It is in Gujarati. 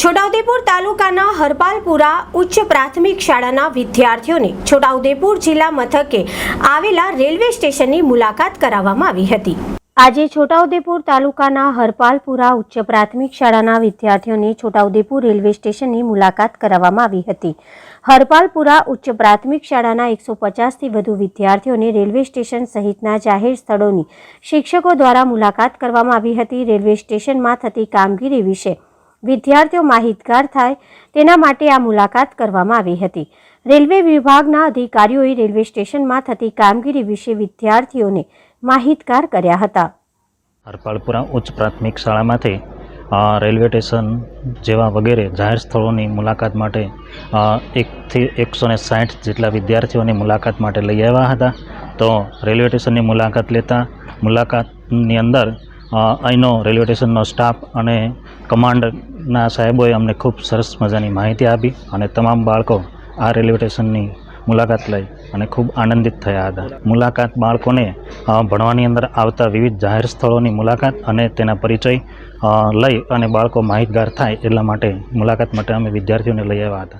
છોટાઉદેપુર તાલુકાના હરપાલપુરા ઉચ્ચ પ્રાથમિક શાળાના વિદ્યાર્થીઓને છોટાઉદેપુર જિલ્લા મથકે આવેલા રેલવે સ્ટેશનની મુલાકાત કરાવવામાં આવી હતી. આજે છોટાઉદેપુર તાલુકાના હરપાલપુરા ઉચ્ચ પ્રાથમિક શાળાના વિદ્યાર્થીઓને છોટાઉદેપુર રેલવે સ્ટેશનની મુલાકાત કરાવવામાં આવી હતી. હરપાલપુરા ઉચ્ચ પ્રાથમિક શાળાના એકસો પચાસથી વધુ વિદ્યાર્થીઓને રેલવે સ્ટેશન સહિતના જાહેર સ્થળોની શિક્ષકો દ્વારા મુલાકાત કરવામાં આવી હતી. રેલવે સ્ટેશનમાં થતી કામગીરી વિશે વિદ્યાર્થીઓ માહિતગાર થાય તેના માટે આ મુલાકાત કરવામાં આવી હતી. રેલવે વિભાગના અધિકારીઓએ રેલવે સ્ટેશનમાં થતી કામગીરી વિશે વિદ્યાર્થીઓને માહિતગાર કર્યા હતા. હરપાળપુરા ઉચ્ચ પ્રાથમિક શાળામાંથી રેલવે સ્ટેશન જેવા વગેરે જાહેર સ્થળોની મુલાકાત માટે એકથી એકસો ને સાઠ જેટલા વિદ્યાર્થીઓની મુલાકાત માટે લઈ આવ્યા હતા. તો રેલવે સ્ટેશનની મુલાકાત લેતા, મુલાકાતની અંદર અહીંનો રેલવે સ્ટેશનનો સ્ટાફ અને કમાન્ડના સાહેબોએ અમને ખૂબ સરસ મજાની માહિતી આપી અને તમામ બાળકો આ રેલવે સ્ટેશનની મુલાકાત લઈ અને ખૂબ આનંદિત થયા હતા. મુલાકાત બાળકોને ભણવાની અંદર આવતા વિવિધ જાહેર સ્થળોની મુલાકાત અને તેના પરિચય લઈ અને બાળકો માહિતગાર થાય એટલા માટે મુલાકાત માટે અમે વિદ્યાર્થીઓને લઈ આવ્યા હતા.